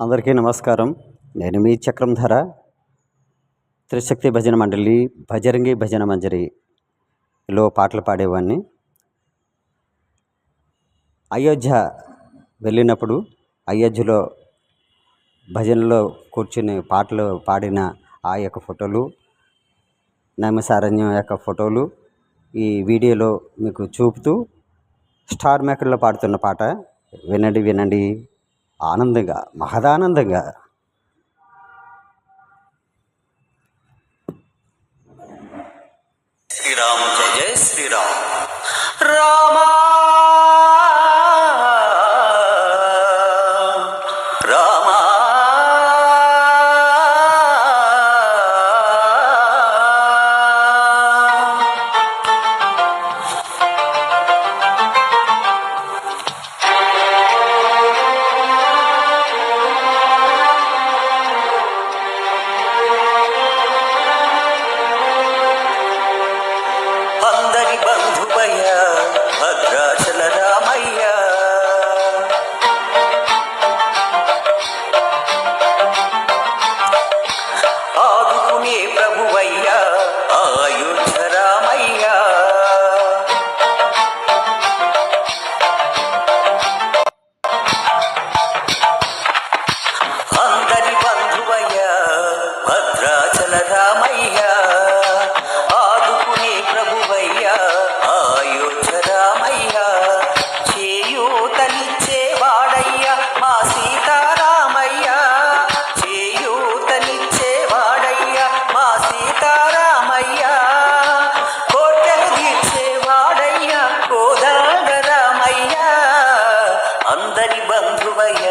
అందరికీ నమస్కారం. నేను మీ చక్రంధర. త్రిశక్తి భజన మండలి భజరంగి భజన మంజరిలో పాటలు పాడేవాడిని అయోధ్య వెళ్ళినప్పుడు అయోధ్యలో భజనలో కూర్చుని పాటలు పాడిన ఆ యొక్క ఫోటోలు నమసారణ్యం యొక్క ఫోటోలు ఈ వీడియోలో మీకు చూపుతూ స్టార్ మేకర్లో పాడుతున్న పాట వినండి వినండి. ఆనందంగా మహదానందంగా. శ్రీరామ జయ జయ శ్రీరామ్. ಬಂಧುವಯ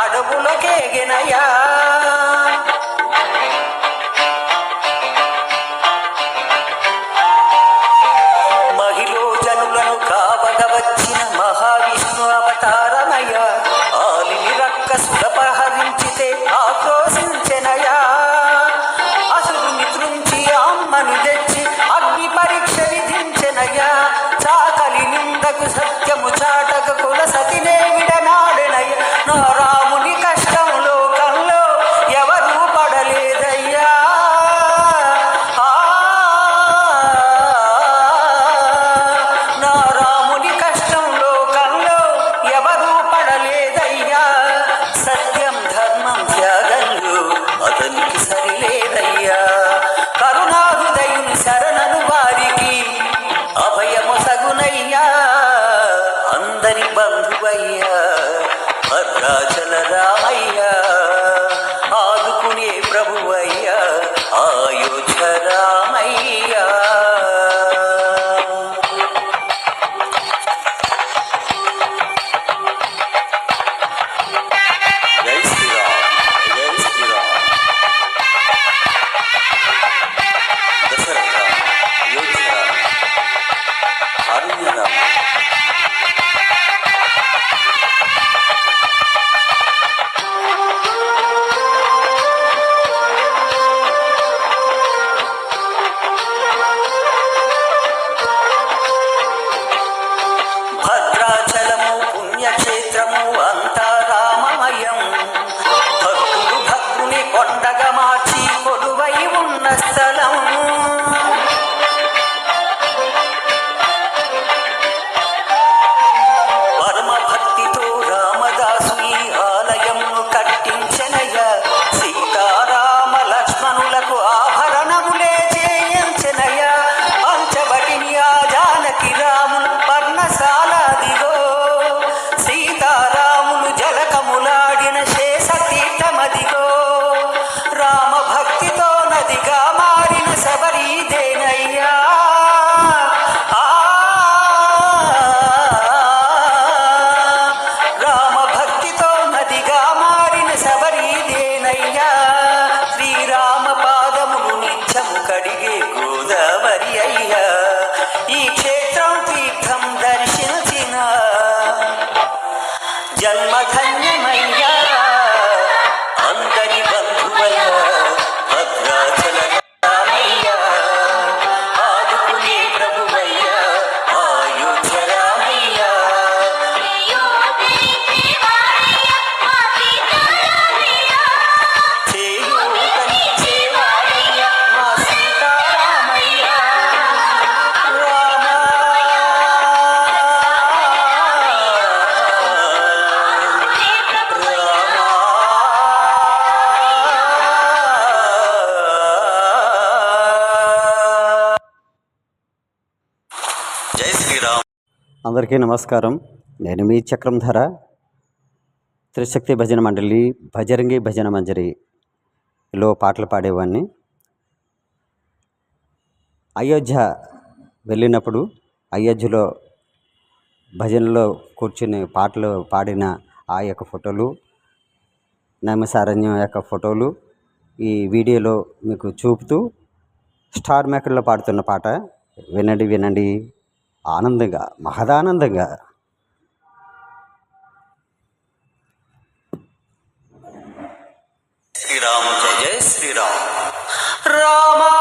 అడవులకేగినయా బంధువయ్యా. భద్రాచల రామ పండగ మార్చి కొలువై ఉన్న స్థలం. అందరికీ నమస్కారం. నేను మీ చక్రం ధర త్రిశక్తి భజన మండలి భజరంగి భజన మంజరిలో పాటలు పాడేవాడిని అయోధ్య వెళ్ళినప్పుడు అయోధ్యలో భజనలో కూర్చుని పాటలు పాడిన ఆ యొక్క ఫోటోలు నమసారణ్యం యొక్క ఫోటోలు ఈ వీడియోలో మీకు చూపుతూ స్టార్ మేకర్లో పాడుతున్న పాట వినండి వినండి. ఆనందంగా మహదానందంగా. శ్రీరామ జయ జయ శ్రీరామ్. రామ